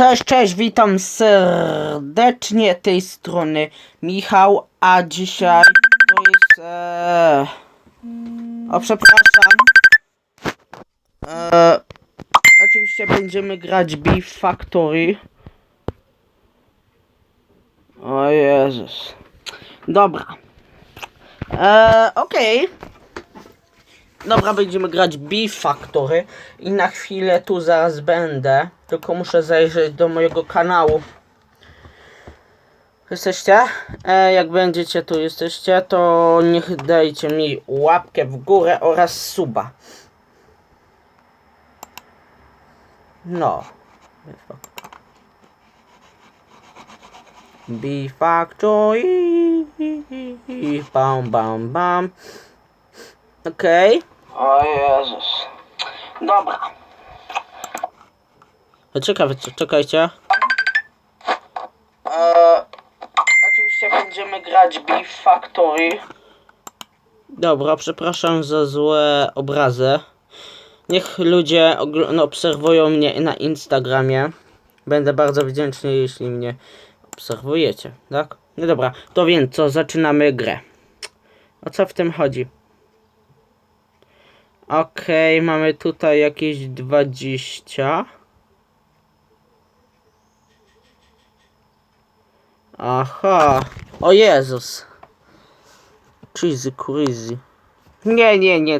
Cześć, cześć, witam serdecznie tej strony Michał, a dzisiaj to jest... E... O, przepraszam. E... Oczywiście będziemy grać Beef Factory. O Jezus. Dobra. E, Okej. Dobra, będziemy grać Beef Factory i na chwilę tu zaraz będę. Tylko muszę zajrzeć do mojego kanału. Jesteście? E, jak będziecie tu jesteście, to niech dajcie mi łapkę w górę oraz suba. No. Beef Factory. Bam, bam, bam. Okej. O Jezus. Dobra. Ciekawe, co- czekajcie. Eee, oczywiście będziemy grać Beef Factory. Dobra, przepraszam za złe obrazy. Niech ludzie ogl- no, obserwują mnie na Instagramie. Będę bardzo wdzięczny, jeśli mnie obserwujecie, tak? No dobra, to więc co, zaczynamy grę. O co w tym chodzi? Okej, mamy tutaj jakieś 20. Aha. O Jezus. Cheesy crazy. Nie, nie, nie.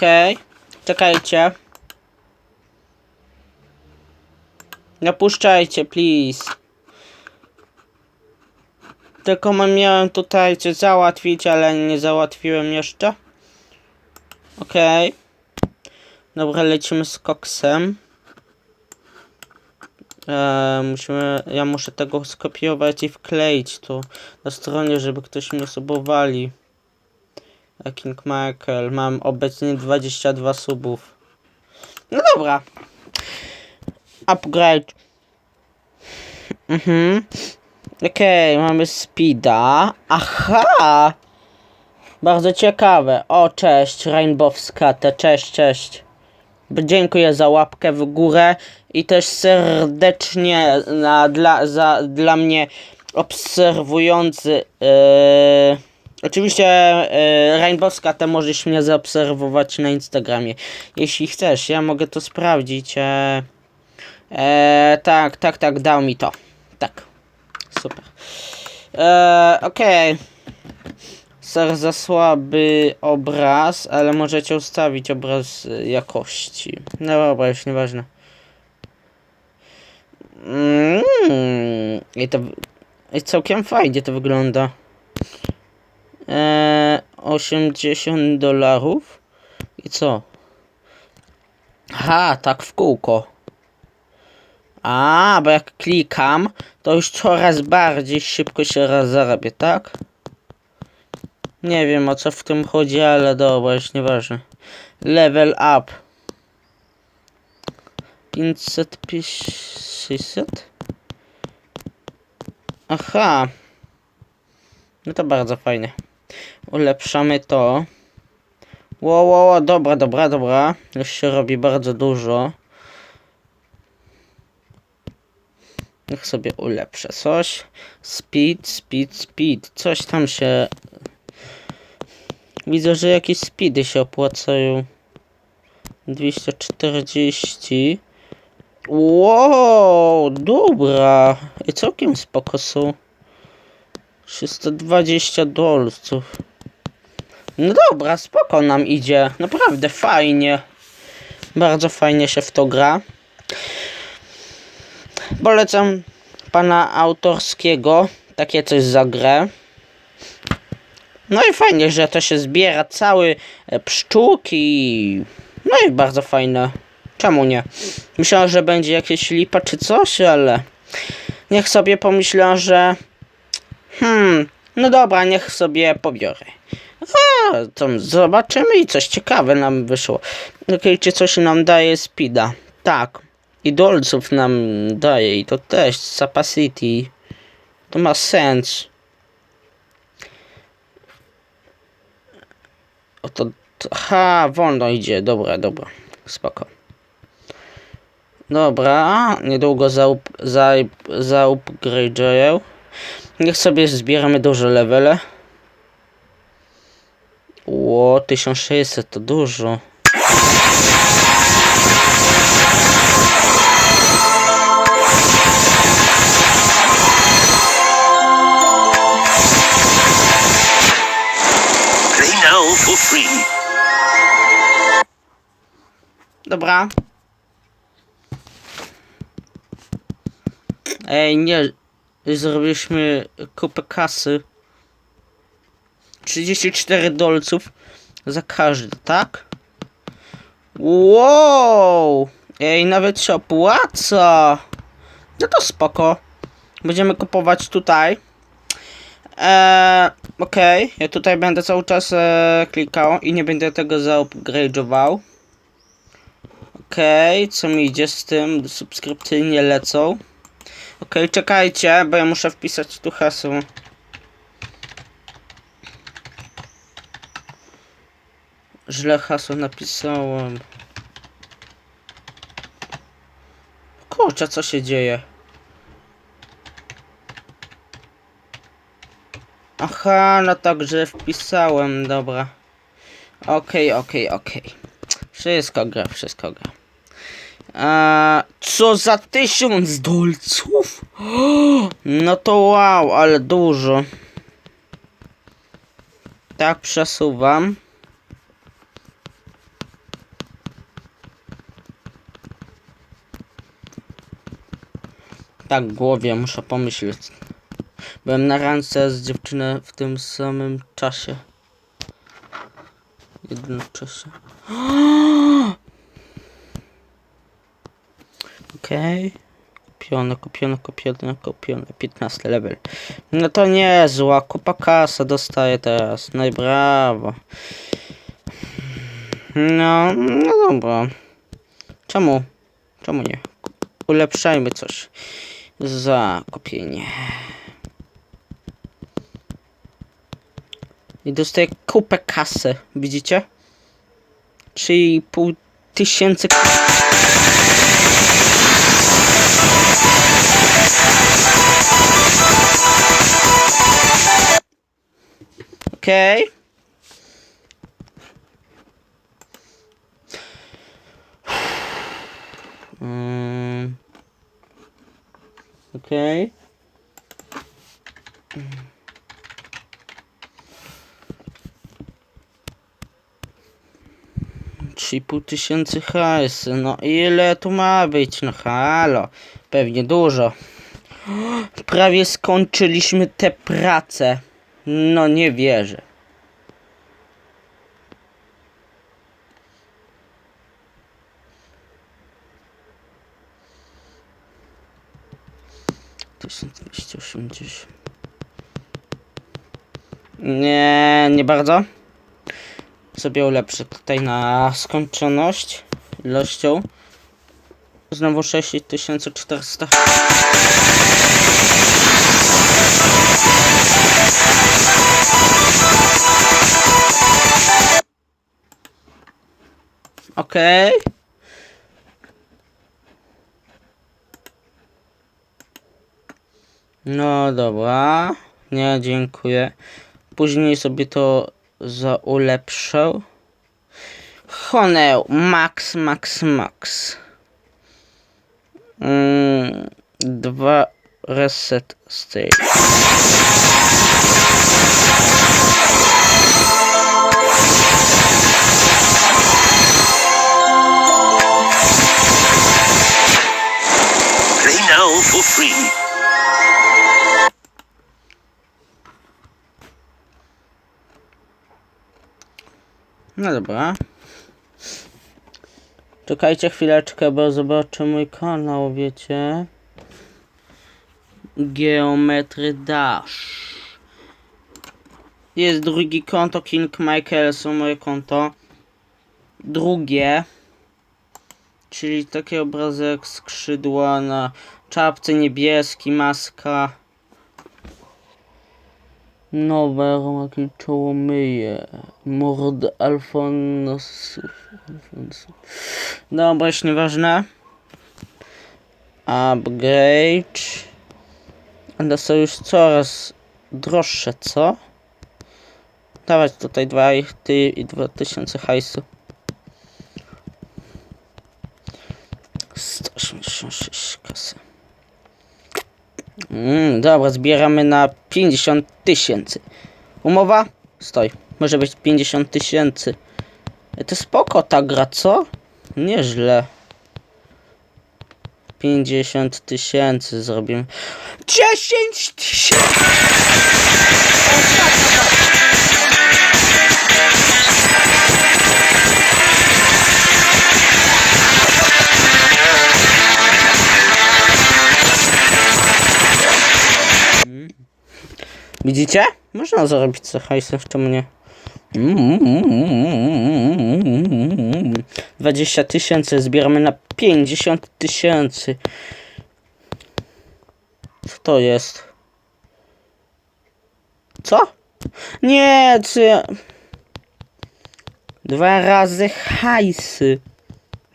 Okej. Czekajcie. Napuszczajcie, please. Tylko miałem tutaj coś załatwić, ale nie załatwiłem jeszcze. Okej. Dobra, lecimy z koksem. Eee, musimy, ja muszę tego skopiować i wkleić tu na stronie, żeby ktoś mnie subowali. King Michael, mam obecnie 22 subów. No dobra. Upgrade. Mhm. Okej, mamy speeda. Aha! Bardzo ciekawe. O, cześć, Rainbowska, te cześć, cześć. Dziękuję za łapkę w górę i też serdecznie na, dla, za, dla mnie obserwujący. Yy, oczywiście yy, Rainbowska, te możesz mnie zaobserwować na Instagramie. Jeśli chcesz, ja mogę to sprawdzić. E, e, tak, tak, tak, dał mi to. Tak. Super. E, Okej. Ser za słaby obraz, ale możecie ustawić obraz y, jakości. No dobra, już nieważne. Mm, I to i całkiem fajnie to wygląda. Eee, 80 dolarów. I co? Aha, tak w kółko. A, bo jak klikam, to już coraz bardziej szybko się zarabia, tak? Nie wiem o co w tym chodzi, ale dobra, już nieważne. Level up. 500, 600? Aha. No to bardzo fajne. Ulepszamy to. Ło, ło, ło, dobra, dobra, dobra. Już się robi bardzo dużo. Niech sobie ulepszę coś. Speed, speed, speed. Coś tam się Widzę, że jakieś speedy się opłacają. 240. Wow, dobra. I całkiem spoko są. 320 dolców. No dobra, spoko nam idzie. Naprawdę fajnie. Bardzo fajnie się w to gra. Polecam pana autorskiego. Takie coś za grę. No i fajnie, że to się zbiera cały e, pszczółki. No i bardzo fajne. Czemu nie? Myślałem, że będzie jakieś lipa czy coś, ale niech sobie pomyślę, że hmm, No dobra, niech sobie pobiorę. A, to zobaczymy i coś ciekawe nam wyszło. Okej, czy coś nam daje speeda? Tak. I dolców nam daje i to też, capacity. To ma sens. O to, to... Ha, wolno idzie, dobra, dobra. Spoko. Dobra, niedługo zaup, za, zaupgrade'uję. Niech sobie zbieramy duże levele. Ło, 1600 to dużo. Play now for free. Dobra. Ej, nie. Zrobiliśmy kupę kasy. 34 dolców za każdy, tak? Wow! Ej, nawet się opłaca. No to spoko. Będziemy kupować tutaj. Eee, okej, ja tutaj będę cały czas e, klikał i nie będę tego zaupgrade'ował. Okej, co mi idzie z tym? Subskrypcje nie lecą. Okej, czekajcie, bo ja muszę wpisać tu hasło. Źle hasło napisałem. Kurczę, co się dzieje? Aha, no tak, że wpisałem, dobra. Okej, okej, okej. Wszystko gra, wszystko gra. A, co za tysiąc dolców? No to wow, ale dużo. Tak, przesuwam. Tak, głowie muszę pomyśleć. Byłem na randce z dziewczyną w tym samym czasie. Jednocześnie. Okej. Kupione, kupione, kupione, kupione. 15 level. No to niezła. Kupa kasa dostaję teraz. No i brawo. No, no dobra. Czemu? Czemu nie? Ulepszajmy coś. Za kupienie. I dostaję kupę kasy. Widzicie? Czyli pół tysięcy Okej. Mm. Okej. Trzy pół tysięcy hajsy. No ile tu ma być? No halo. Pewnie dużo. Prawie skończyliśmy tę pracę. No nie wierzę. Tysiąc dwieście osiemdziesiąt. Nie, nie bardzo. Sobie ulepszę tutaj na skończoność ilością. Znowu 6400. Okej. No dobra. Nie, dziękuję. Później sobie to zaulepszę. Honę, max, max, max. Mm, dwa reset stage. No dobra. Czekajcie chwileczkę, bo zobaczę mój kanał, wiecie. Geometry Dash. Jest drugie konto King Michaelson, moje konto. Drugie. Czyli taki obrazek skrzydła na czapce niebieski, maska. Nowe rumaki czoło myje. Mord Alfonso. Alfonso. Dobra, już nieważne. Upgrade. One są już coraz droższe, co? Dawać tutaj dwa i ty i dwa tysiące hajsu. 186 kasy. Mm, dobra, zbieramy na 50 tysięcy. Umowa? Stoi. Może być 50 tysięcy. E, To spoko ta gra, co? Nieźle. 50 tysięcy zrobimy. 10 tysięcy! Widzicie? Można zarobić co hajsów, czemu nie? 20 tysięcy, zbieramy na 50 tysięcy. Co to jest? Co? Nie, czy... Dwa razy hajsy.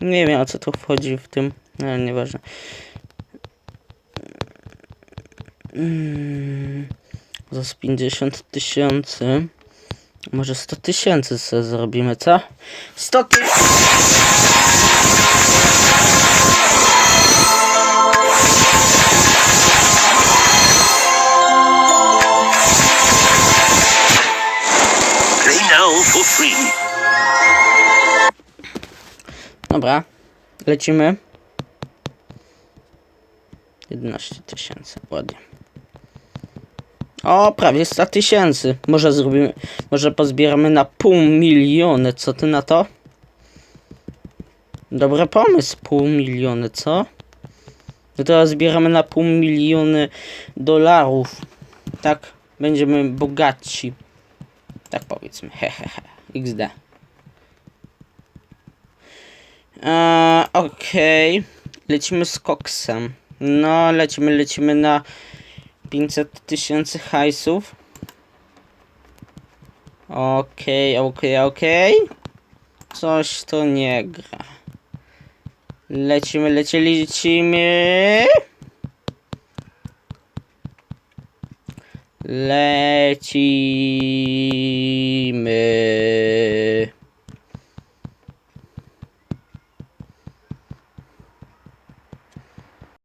Nie wiem o co tu wchodzi w tym, ale nieważne. Mm, za z 50 tysięcy. Może 100 tysięcy sobie zrobimy, co? 100 tysięcy! Play now for free. Dobra, lecimy. 11 tysięcy, ładnie. O, prawie 100 tysięcy. Może zrobimy, może pozbieramy na pół miliony. Co ty na to? Dobry pomysł, pół miliony, co? No teraz zbieramy na pół miliony dolarów. Tak, będziemy bogaci. Tak powiedzmy, hehehe, XD. Eee, Okej, lecimy z koksem. No, lecimy, lecimy na 500 tysięcy hajsów. Okej, okay, okej, okay, okej. Okay. Coś to nie gra. Lecimy, lecimy, lecimy. Lecimy.